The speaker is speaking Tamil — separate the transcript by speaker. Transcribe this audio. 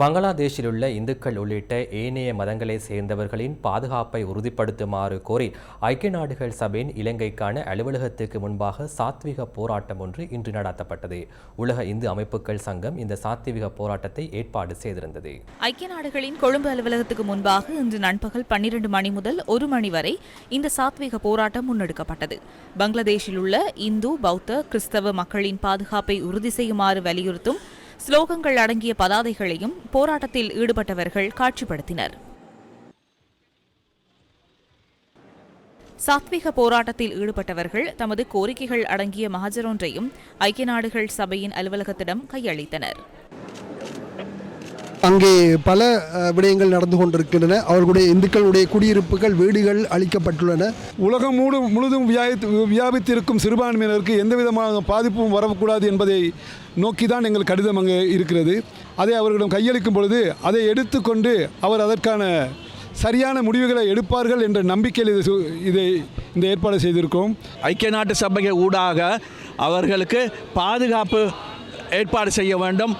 Speaker 1: பங்களாதேஷிலுள்ள இந்துக்கள் உள்ளிட்ட ஏனைய மதங்களை சேர்ந்தவர்களின் பாதுகாப்பை உறுதிப்படுத்துமாறு கோரி ஐக்கிய நாடுகள் சபையின் இலங்கைக்கான அலுவலகத்துக்கு முன்பாக சாத்விக போராட்டம் ஒன்று இன்று நடத்தப்பட்டது. உலக இந்து அமைப்புகள் சங்கம் இந்த சாத்விக போராட்டத்தை ஏற்பாடு செய்திருந்தது.
Speaker 2: ஐக்கிய நாடுகளின் கொழும்பு அலுவலகத்துக்கு முன்பாக இன்று நண்பகல் பன்னிரண்டு மணி முதல் ஒரு மணி வரை இந்த சாத்வீக போராட்டம் முன்னெடுக்கப்பட்டது. பங்களாதேஷில் உள்ள இந்து பௌத்த கிறிஸ்தவ மக்களின் பாதுகாப்பை உறுதி செய்யுமாறு வலியுறுத்தும் ஸ்லோகங்கள் அடங்கிய பதாதைகளையும் போராட்டத்தில் ஈடுபட்டவர்கள் காட்சிப்படுத்தினர். சாத்விக போராட்டத்தில் ஈடுபட்டவர்கள் தமது கோரிக்கைகள் அடங்கிய மகஜரொன்றையும் ஐக்கிய நாடுகள் சபையின் அலுவலகத்திடம் கையளித்தனர்.
Speaker 3: அங்கே பல விடயங்கள் நடந்து கொண்டிருக்கின்றன. அவர்களுடைய இந்துக்களுடைய குடியிருப்புகள் வீடுகள் அளிக்கப்பட்டுள்ளன
Speaker 4: உலகம் மூடு முழுதும் வியாபித்து வியாபித்திருக்கும் சிறுபான்மையினருக்கு எந்த விதமான பாதிப்பும் வரக்கூடாது என்பதை நோக்கி தான் எங்கள் கடிதம் அங்கே இருக்கிறது. அதை அவர்களிடம் கையளிக்கும் பொழுது அதை எடுத்துக்கொண்டு அவர் அதற்கான சரியான முடிவுகளை எடுப்பார்கள் என்ற நம்பிக்கையில் இது சு- இதை இந்த ஏற்பாடு செய்திருக்கிறோம்.
Speaker 5: ஐக்கிய நாட்டு சபை ஊடாக அவர்களுக்கு பாதுகாப்பு ஏற்பாடு செய்ய வேண்டும்.